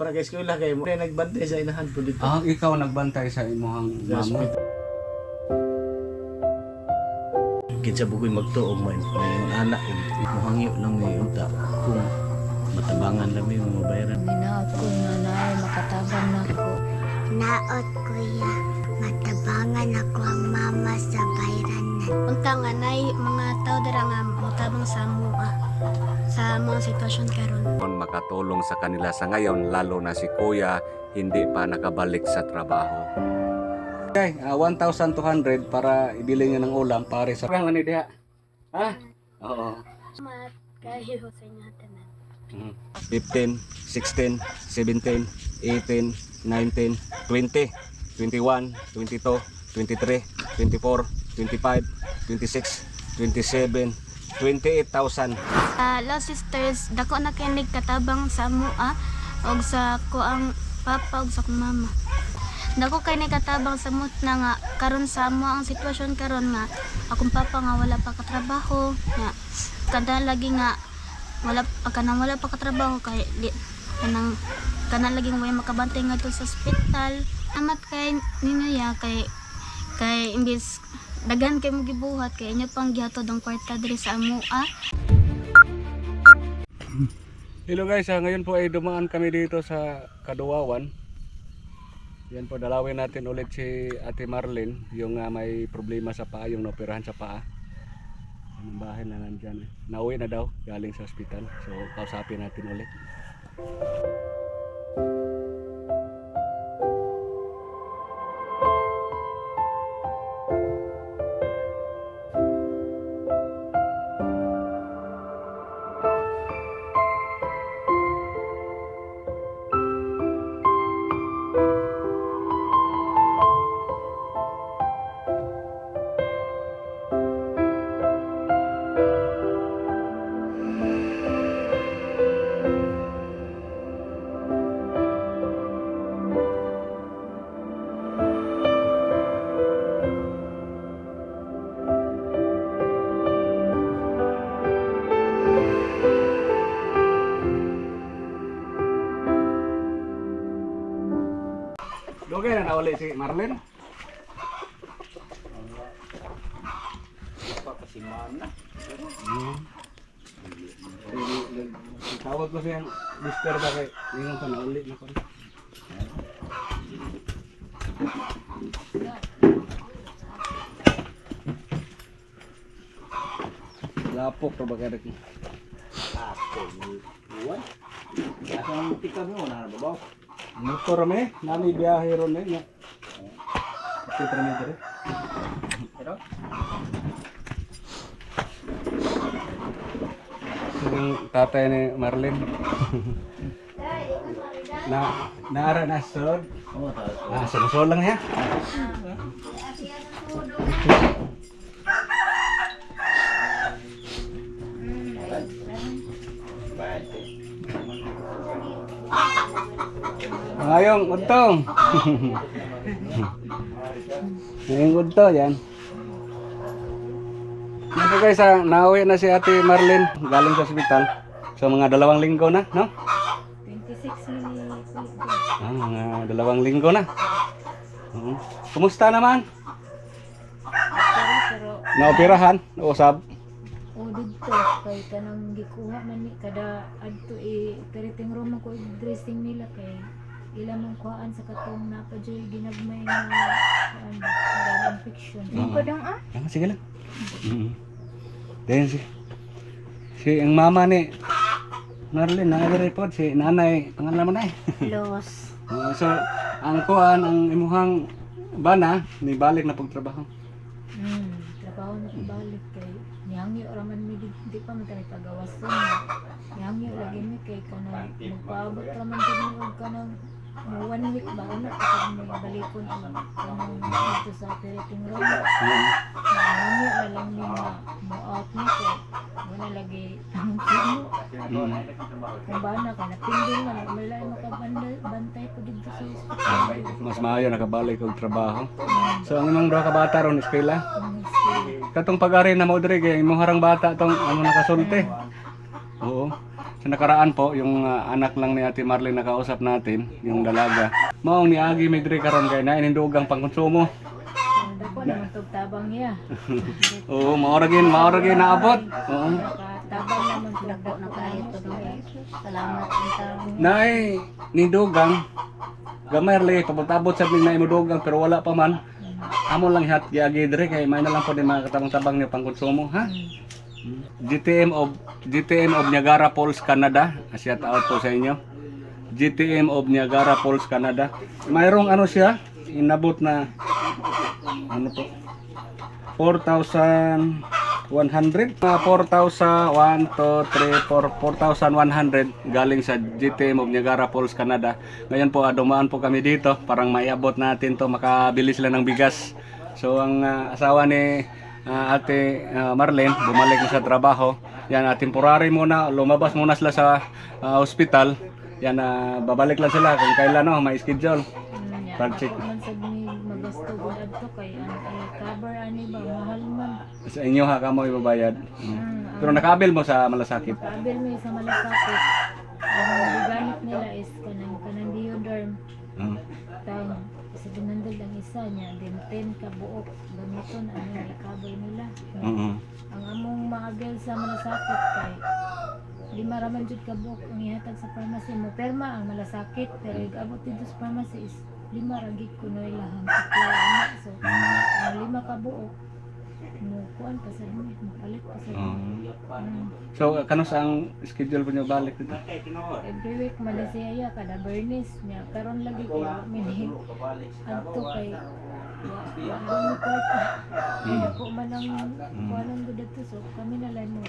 para kay eskwela kay mo nagbantay sa inahan po dito. Ah, ikaw nagbantay sa imuhang mamo. hospital. Kinsa bukoy magtuog man may anak mohangyo lang may unta kung matabangan lang may mga bayaran. Ginaot ko na naay makatabang na ko. Naot kuya, matabangan ako ang mama sa bayranan. Unta nga nay mga tao dira nga motabang sa mua sa mga sitwasyon karon. Kung makatulong sa kanila sa ngayon, lalo na si Kuya, hindi pa nakabalik sa trabaho. Okay, ah, 1,200 para ibili niya ng ulam pare sa... Kaya ni diha. Ha? Oo. Mat kayo sa inyo tanan. Mhm. 15, 16, 17, 18, 19, 20, 21, 22, 23, 24, 25, 26, 27, 28,000. Ah, Hello sisters, dako na kinig katabang sa mua og sa ko ang papa ug sa mama. Dako kay ni katabang sa mut na nga karon sa amo ang sitwasyon karon nga akong papa nga wala pa katrabaho nga kada lagi nga wala kanang wala pa katrabaho kay di kanang kana lagi way makabantay ngadto sa ospital. Amat kay ninyo ya kay kay imbis daghan kay mo gibuhat kay inyo pang gihatod ang kwarta diri sa amua. Hello guys, ah, ngayon po ay dumaan kami dito sa Kaduwawan. Yan po, dalawin natin ulit si Ate Marlene, yung ah, may problema sa paa, yung naoperahan sa paa. Ang bahay na nandyan. Nauwi na daw, galing sa ospital. So, kausapin natin ulit. Dugay na nauli si Marlene. Hmm. Tawag ko siyang Mr. ba kay Ingon pa nauli na ko. Lapok pa ba kaya ko? Asang tika mo na babaw. Motor me, nami biyahe ron eh. pa rin dito. Pero Yung tatay ni Marlene. na naara na sod. oh. Ah, sinusol lang niya. Ngayong untong. Ngayong unto yan. Ano guys, ah, nauwi na si Ate Marlene galing sa ospital. So mga dalawang linggo na, no? 26 ni Ah, mga dalawang linggo na. Kumusta naman? pero pero Naoperahan? Usab? o didto kay kanang gikuha man ni kada adto i operating room ako i dressing nila kay ila mong kuhaan sa katong napadyoy ginagmay nga kuan nga infection. Oo. dang ah. Ah, sige lang. Mm. Then si si ang mama ni Marlene nag-report si nanay pangalan mo na eh. Los. Oo, so ang kuan ang imuhang bana ni balik na pagtrabaho. Hmm, trabaho na ibalik kay niyangyo raman mi di, di pa man tayo pagawason. Niyangyo lagi mi kay kanang magpaabot raman kami og kanang mo one week ba pa kami may balikon ang kanang dito sa operating room. Oo. Niyangyo na lang mi na mo out mi kay wala lagi ang kimo. Mm. Kung ba na ka napindol na may lain makabantay po dito sa hospital. Mas maayo nakabalik og trabaho. So ang imong duha ka bata ron. Ang school. Katong pag-ari na mo kay imong harang bata tong ano nakasulti. Oo. Sa nakaraan po, yung ah, anak lang ni Ate Marlene nakausap natin, yung dalaga. Maong niagi may diri karon kay na inindugang pangkonsumo. Dako tog tabang niya. Oo, maoragin, maoragin naabot. Oo. Tabang naman tog dako na kayo to. Salamat. Nay, nindugang. Gamay rin, pabutabot sa na imudugang pero wala pa man. Amo lang hat giagi diri kay may na lang po din mga katabang-tabang niya pangkonsumo, ha? GTM of GTM of Niagara Falls, Canada. Shout out po sa inyo. GTM of Niagara Falls, Canada. Mayroong ano siya, inabot na ano to? 4,100 mga 4,000 1 2 3 4 4,100 galing sa GTM of Niagara Falls, Canada. Ngayon po ah, dumaan po kami dito parang maiabot natin to makabili sila ng bigas. So ang ah, asawa ni ah, Ate ah, Marlene bumalik na sa trabaho. Yan uh, temporary muna lumabas muna sila sa ah, hospital. Yan ah, babalik lang sila kung kailan no may schedule. Sa ba mahal man. Sa inyo ha kamo ibabayad. Mm. Mm, Pero nakabil mo sa malasakit. Kabil mo sa malasakit. Ang gigamit nila is sa dinandal ang isa niya, then 10 ka buok. Gamiton ano yung cover nila. Mm. Ang among maabil sa malasakit kay lima raman jud ka buok ang ihatag sa pharmacy mo. Perma ang malasakit pero igabot dito sa pharmacy is lima ra gid kuno ilahang supply ana. So ang lima ka buok mo kuan pa sa dumi, mo palit pa sa dumi. Mm. So kano sa ang schedule po niyo balik dito? Every week malasiyaya kada Bernis niya karon lagi kay minhin adto kay mo kwarta. Kaya ko man ang kuanon gud dito so kami na lang mo.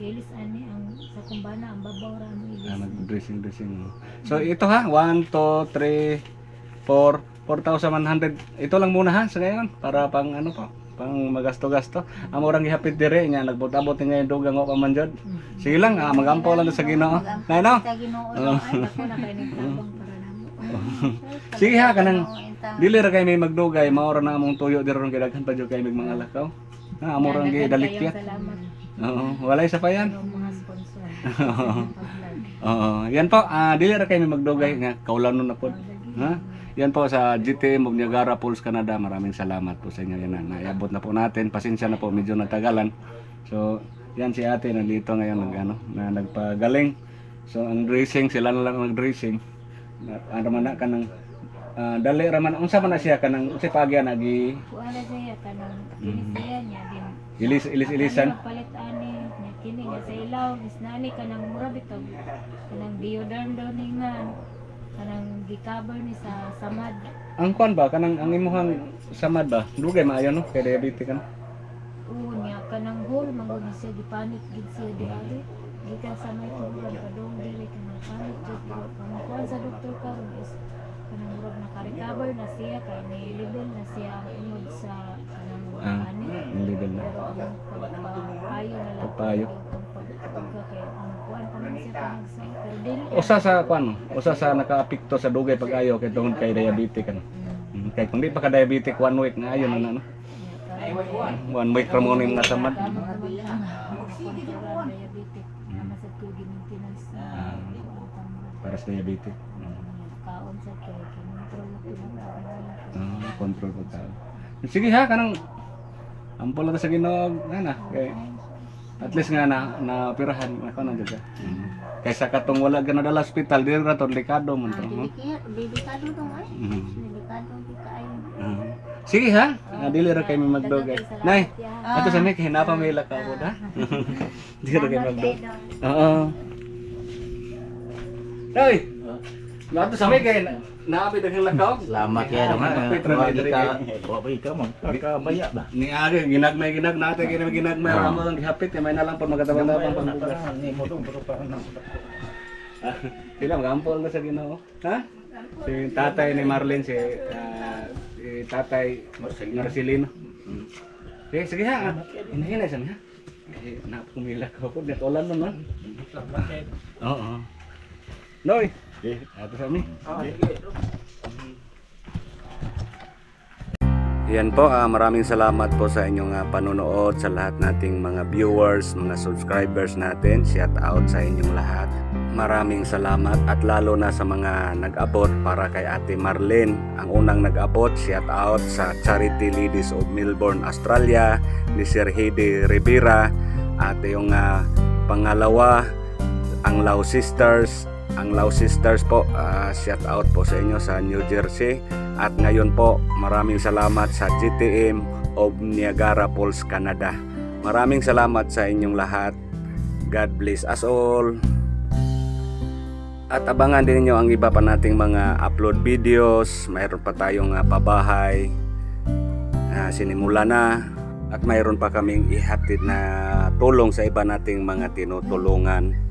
Ilis ani ang sa kumbana ang babaw ra mo ilis. Ah, mag-dressing dressing. So ito ha, 1 2 3 4 4,100. Ito lang muna ha sa ngayon para pang ano po, pang magasto-gasto. Amo orang gihapit dire nya nagbot-abot yung dugang ko pa man jud. Sige lang, ah, magampo lang sa Ginoo. Nay no? Sa Ginoo lang ay ako na kay nagtabang para namo. Sige ha kanang dili ra kay may magdugay, mao ra na among tuyo diri ron kay daghan pa jud kay mig mga lakaw. Ha, amo ra gi dalikyat. Salamat Oo, walay sa pa yan. sa mga sponsor. Oo, yan po, ah dili ra kay may magdugay nga kaulan na po. Ha? Yan po sa GTM of Niagara Falls, Canada. Maraming salamat po sa inyo yan. na Naiabot na po natin. Pasensya na po, medyo natagalan. So, yan si ate nandito ngayon nag, ano, na nagpagaling. So, ang dressing, sila na lang ang dressing. Ano man na ka ng ah, dali raman unsa man na siya kanang unsa pagya nagi Wala siya kanang kinisiya niya din. ilis ilis ilisan palit ani kini nga sa ilaw is nani kanang mura bitaw. Kanang deodorant daw ni nga kanang gi-cover ni sa samad. ang kwan ba kanang ang imuhang samad ba dugay maayo no kay diabetes kan Oo niya kanang hole mangod ni siya gipanit gid siya di ari. Gikan sa may tuburan padong dili kanang panit jud ko. Kuan sa doktor karon is kanang murag naka-recover na siya kay ni level na siya ang imod sa kanang ah panit. ang level na Pero ang pagpapayo na lang. Pagpayo. Kuan usa sa kwan usa sa nakaapekto sa dugay pag-ayo kay tungod kay diabetes kan Mm. Kay kung di pa ka diabetic one week na ayo na na no one week ra mo ning nasamad diabetic. Ah. Para sa diabetes Mm. Kaon sa kay control Ah, po tao sige ha kanang ampol na sa Ginoo ana kay at least nga na na operahan na Mm. kaysa katong wala ka na dala hospital dili ra to delikado man to no? Delikado dong ay. Mhm. Delikado di kaayo. Mhm. Sige ha, nga dili ra kay mi magdugay. Nay, ato sa mi kay napa may lakaw ko da. Dili ra kay magdugay. Oo. Nay. Nato sa mi kay naabi daghang lakaw. Salamat kaya naman. Kapit ra ni diri kay. Wa pa ikaw man. Magkabaya ba? Ni agi ginagmay ginag natin kay ginagmay ra mo lang gihapit kay may na lang pag magatabang-tabang pang bugas. Ni mo dong pero para na. Sila magampol na sa Ginoo. Ha? Si tatay ni Marlene si ah, si tatay Marcelino. Mm. Sige, sige ha. Hinahinay sa ha. Eh, napumila ko po. Natulan no? Oo. Noy. Ato sa amin. Yan po, ah, maraming salamat po sa inyong ah, panonood sa lahat nating mga viewers, mga subscribers natin. Shout out sa inyong lahat. Maraming salamat at lalo na sa mga nag-abot para kay Ate Marlene. Ang unang nag-abot, shout out sa Charity Ladies of Melbourne, Australia, ni Sir Heidi Rivera. At yung ah, pangalawa, ang Lao Sisters. Ang Lao Sisters po, ah, shout out po sa inyo sa New Jersey. At ngayon po, maraming salamat sa GTM of Niagara Falls, Canada. Maraming salamat sa inyong lahat. God bless us all. At abangan din niyo ang iba pa nating mga upload videos. Mayroon pa tayong ah, pabahay. Ah, sinimula na. At mayroon pa kaming ihatid na tulong sa iba nating mga tinutulungan.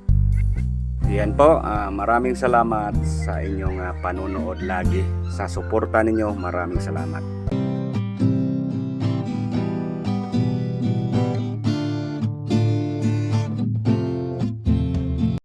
Yan po, ah, maraming salamat sa inyong ah, panunood lagi. Sa suporta ninyo, maraming salamat.